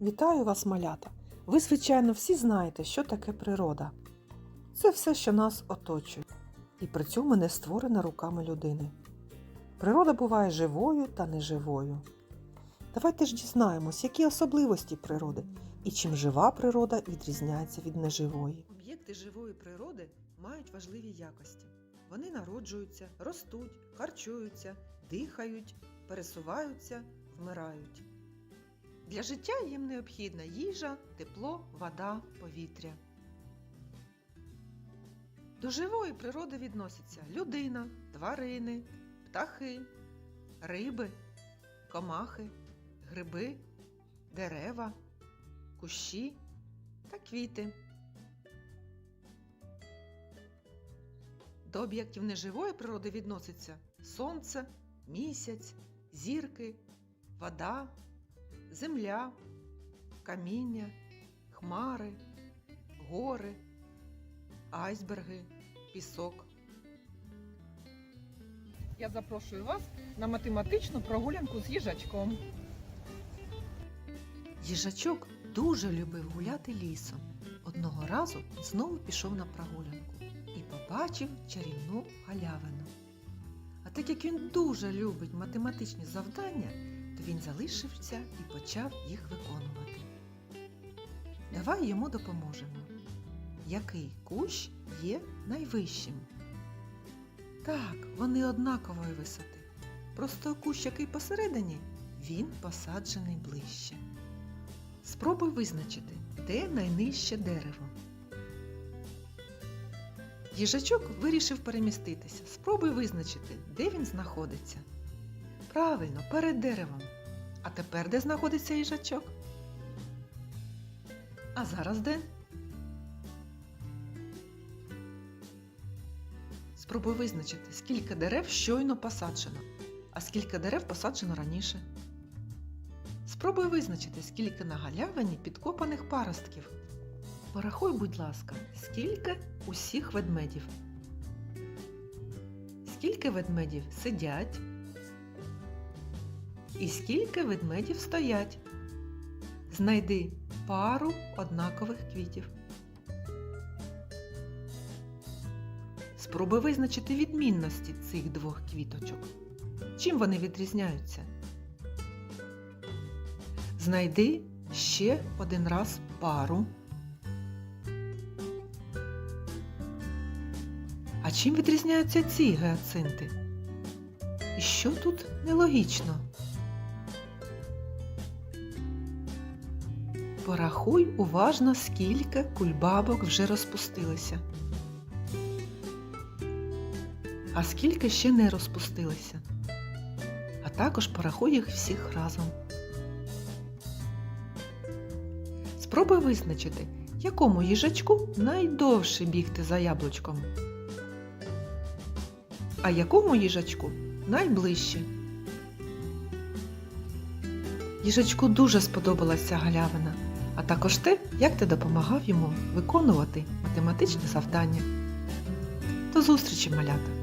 Вітаю вас, малята! Ви, звичайно, всі знаєте, що таке природа. Це все, що нас оточує, і при цьому не створена руками людини. Природа буває живою та неживою. Давайте ж дізнаємось, які особливості природи і чим жива природа відрізняється від неживої. Об'єкти живої природи мають важливі якості. Вони народжуються, ростуть, харчуються, дихають, пересуваються, вмирають. Для життя їм необхідна їжа, тепло, вода, повітря. До живої природи відносяться людина, тварини, птахи, риби, комахи, гриби, дерева, кущі та квіти. До об'єктів неживої природи відносяться сонце, місяць, зірки, вода, земля, каміння, хмари, гори, айсберги, пісок. Я запрошую вас на математичну прогулянку з їжачком. Їжачок дуже любив гуляти лісом. Одного разу знову пішов на прогулянку і побачив чарівну галявину. А так як він дуже любить математичні завдання, то він залишився і почав їх виконувати. Давай йому допоможемо. Який кущ є найвищим? Так, вони однакової висоти. Просто кущ, який посередині, він посаджений ближче. Спробуй визначити, де найнижче дерево. Їжачок вирішив переміститися. Спробуй визначити, де він знаходиться. Правильно, перед деревом. А тепер де знаходиться їжачок? А зараз де? Спробуй визначити, скільки дерев щойно посаджено, а скільки дерев посаджено раніше. Спробуй визначити, скільки на галявині підкопаних паростків. Порахуй, будь ласка, скільки усіх ведмедів. Скільки ведмедів сидять? І скільки ведмедів стоять? Знайди пару однакових квітів. Спробуй визначити відмінності цих двох квіточок. Чим вони відрізняються? Знайди ще один раз пару. А чим відрізняються ці геоцинти? І що тут нелогічно? Порахуй уважно, скільки кульбабок вже розпустилися. А скільки ще не розпустилися. А також порахуй їх всіх разом. Спробуй визначити, якому їжачку найдовше бігти за яблучком, а якому їжачку найближче. Їжачку дуже сподобалася галявина, а також те, як ти допомагав йому виконувати математичне завдання. До зустрічі, малята!